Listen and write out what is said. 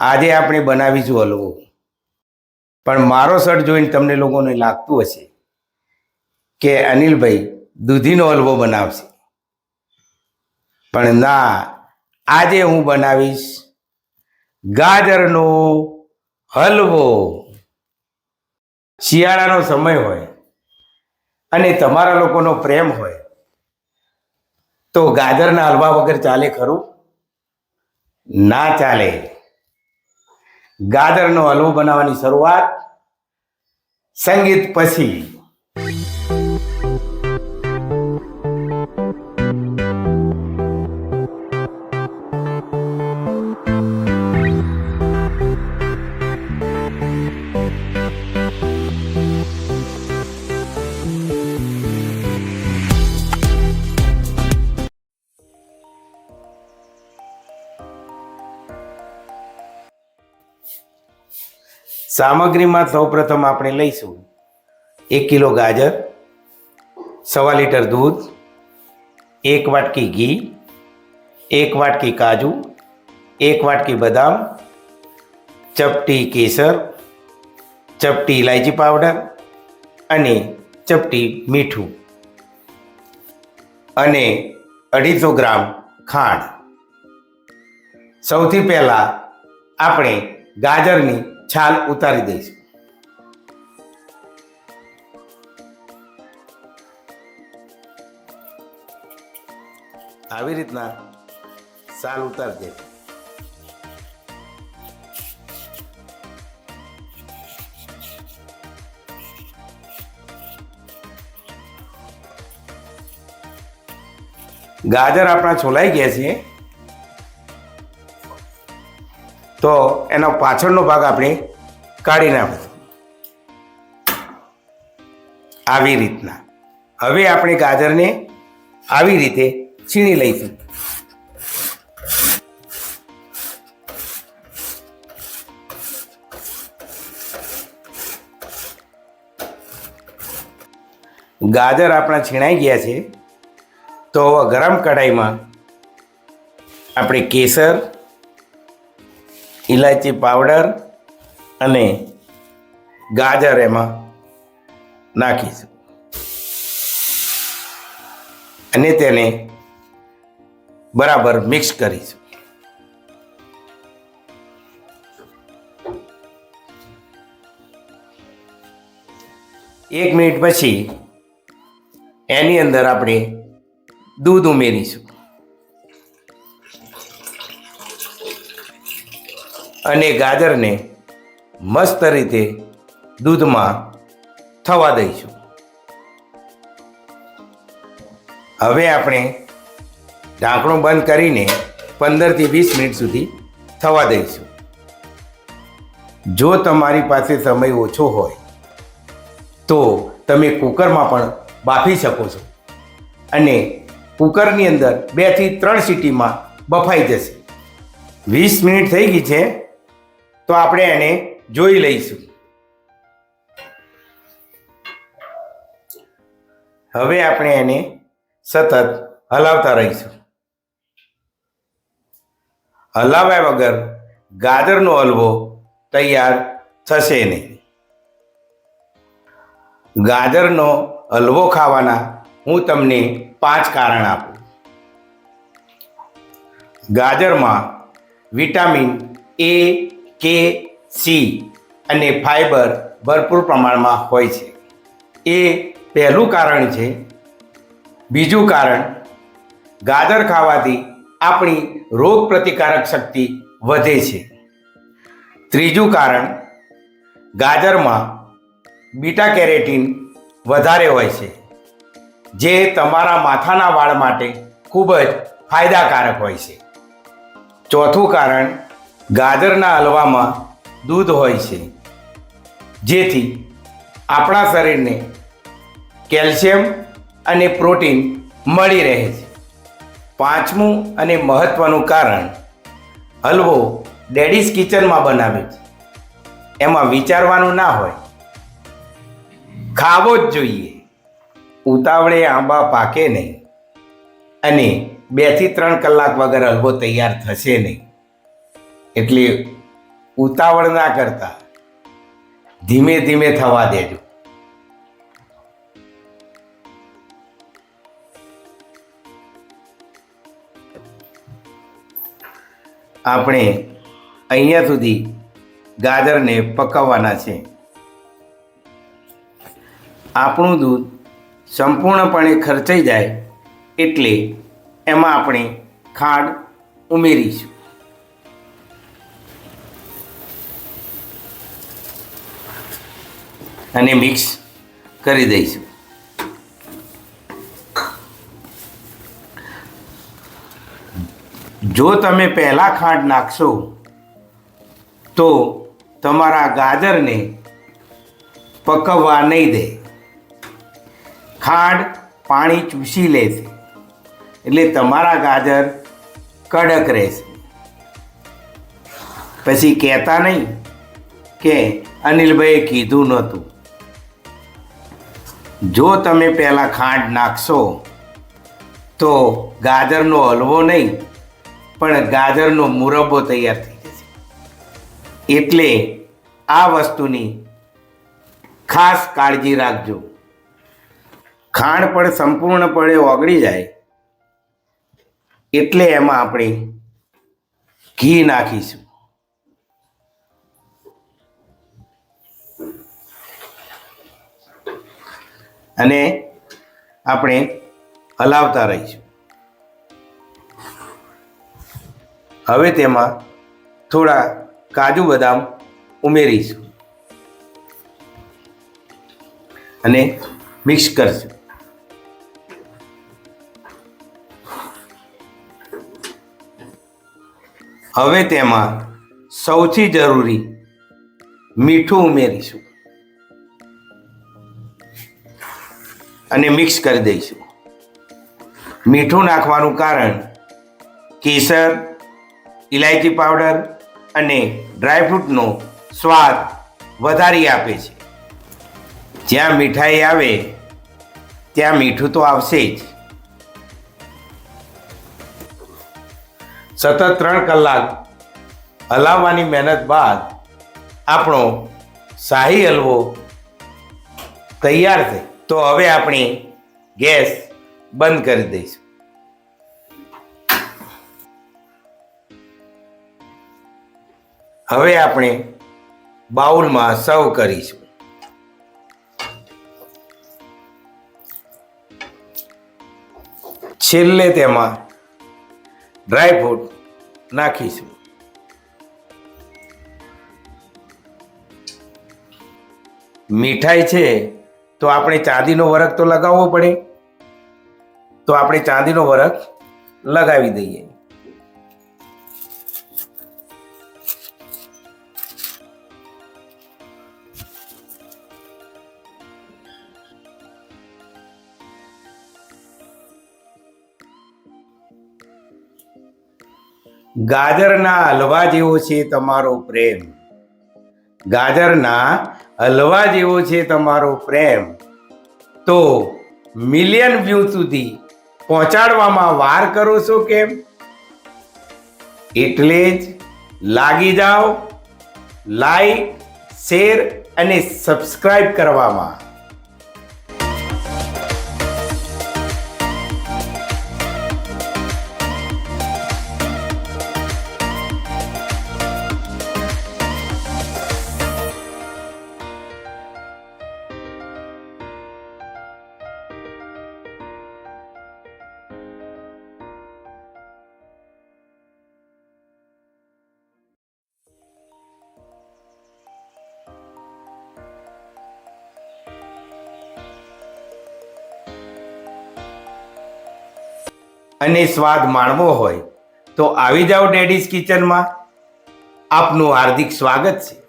આજે આપણે બનાવીશું હલવો. પણ મારો શર્ટ જોઈને તમને લોકોને લાગતું હશે કે અનિલભાઈ દૂધીનો હલવો બનાવશે. પણ ના, આજે હું બનાવીશ ગાજરનો હલવો. શિયાળાનો સમય હોય અને તમારા લોકોનો પ્રેમ હોય, તો ગાજરના હલવા વગર ચાલે ખરું? ના ચાલે. ગાજરનો હલવો બનાવવાની શરૂઆત સંગીત પછી. સામગ્રીમાં સૌપ્રથમ આપણે લઈશું એક કિલો ગાજર, સવા લીટર દૂધ, એક વાટકી ઘી, એક વાટકી કાજુ, એક વાટકી બદામ, ચપટી કેસર, ચપટી ઇલાયચી પાવડર અને ચપટી મીઠું અને અઢીસો ગ્રામ ખાંડ. સૌથી પહેલાં આપણે ગાજરની છાલ ઉતારી દઈશું આવી રીતના છાલ ઉતારી દે. ગાજર આપણા છોલાઈ ગયા છે તો એનો પાછળનો ભાગ આપણે કાઢી નાખીશું આવી રીતના. હવે આપણે ગાજરને આવી રીતે છીણી લઈશું. ગાજર આપણા છીણાઈ ગયા છે. તો ગરમ કઢાઈમાં આપણે કેસર ઇલાયચી પાવડર અને ગાજર એમાં નાખીશું. અને તેને બરાબર મિક્સ કરીશું. એક મિનિટ પછી એની અંદર આપણે દૂધ ઉમેરીશું. અને ગાજરને મસ્ત રીતે દૂધમાં થવા દઈશું. હવે આપણે ઢાંકણું બંધ કરીને પંદરથી વીસ મિનિટ સુધી થવા દઈશું. જો તમારી પાસે સમય ઓછો હોય, તો તમે કુકરમાં પણ બાફી શકો છો અને કુકરની અંદર બેથી ત્રણ સીટીમાં બફાઈ જશે. વીસ મિનિટ થઈ ગઈ છે તો આપણે એને જોઈ લઈશું. હવે આપણે એને સતત હલાવતા રહીશું. હલાવ્યા વગર ગાજરનો હલવો તૈયાર થશે નહીં. ગાજરનો હલવો ખાવાના હું તમને પાંચ કારણ આપું. ગાજરમાં વિટામિન એ કે સી અને ફાઈબર ભરપૂર પ્રમાણમાં હોય છે. એ પહેલું કારણ છે. બીજું કારણ, ગાજર ખાવાથી આપણી રોગ પ્રતિકારક શક્તિ વધે છે. ત્રીજું કારણ, ગાજરમાં બીટા કેરેટીન વધારે હોય છે, જે તમારા માથાના વાળ માટે ખૂબ જ ફાયદાકારક હોય છે. ચોથું કારણ ગાજરના હલવામાં દૂધ હોય છે. જેથી આપણા શરીરને કેલ્શિયમ અને પ્રોટીન મળી રહે છે. પાંચમું અને મહત્ત્વનું કારણ હલવો ડેડીઝ કિચનમાં બનાવે છે. એમાં વિચારવાનું ના હોય. ખાવો જ જોઈએ. ઉતાવળે આંબા પાકે નહીં. અને બેથી ત્રણ કલાક વગર હલવો તૈયાર થશે નહીં. એટલે ઉતાવળ ના કરતા ધીમે ધીમે થવા દેજો. આપણે અહીંયા સુધી ગાજરને પકવવાના છે. આપણું દૂધ સંપૂર્ણપણે ખર્ચાઈ જાય એટલે એમાં આપણે ખાંડ ઉમેરીશું. અને મિક્સ કરી દઈશું. જો તમે પહેલાં ખાંડ નાખશો, તો તમારા ગાજરને પકવવા નહીં દે. ખાંડ પાણી ચૂસી લેશે, એટલે તમારા ગાજર કડક રહેશે. પછી કહેતા નહીં કે અનિલભાઈએ કીધું નહોતું. જો તમે પહેલાં ખાંડ નાખશો, તો ગાજરનો હલવો નહીં, પણ ગાજરનો મુરબ્બો તૈયાર થઈ જશે. એટલે આ વસ્તુની ખાસ કાળજી રાખજો. ખાંડ પણ સંપૂર્ણપણે ઓગળી જાય, એટલે એમાં આપણે ઘી નાખીશું. અને આપણે હલાવતા રહીશું. હવે તેમાં થોડા કાજુ બદામ ઉમેરીશું. અને મિક્સ કરશું. હવે તેમાં સૌથી જરૂરી મીઠું ઉમેરીશું. અને મિક્સ કરી દઈશું. મીઠું નાખવાનું કારણ કેસર ઇલાયચી પાવડર અને ડ્રાયફ્રૂટનો સ્વાદ વધારી આપે છે. જ્યાં મીઠાઈ આવે, ત્યાં મીઠું તો આવશે જ. સતત ત્રણ કલાક હલાવવાની મહેનત બાદ આપણો શાહી હલવો તૈયાર થઈ. તો હવે આપણે ગેસ બંધ કરી દઈશું. હવે આપણે બાઉલમાં સર્વ કરીશું. છેલ્લે તેમાં ડ્રાયફ્રૂટ નાખીશું. મીઠાઈ છે તો આપણે ચાંદીનો વરખ તો લગાવવો પડે. તો આપણે ચાંદીનો વરખ લગાવી દઈએ. ગાજરના હલવા જેવો છે તમારો પ્રેમ. ગાજરના હલવા જેવો છે તમારો પ્રેમ. તો મિલિયન વ્યૂ સુધી પહોંચાડવામાં વાર કરો છો કેમ? એટલે જ લાગી જાઓ લાઈક શેર અને સબસ્ક્રાઈબ કરવામાં. અને સ્વાદ માણવો હોય તો આવી જાઓ ડેડીઝ કિચનમાં. આપનું હાર્દિક સ્વાગત છે.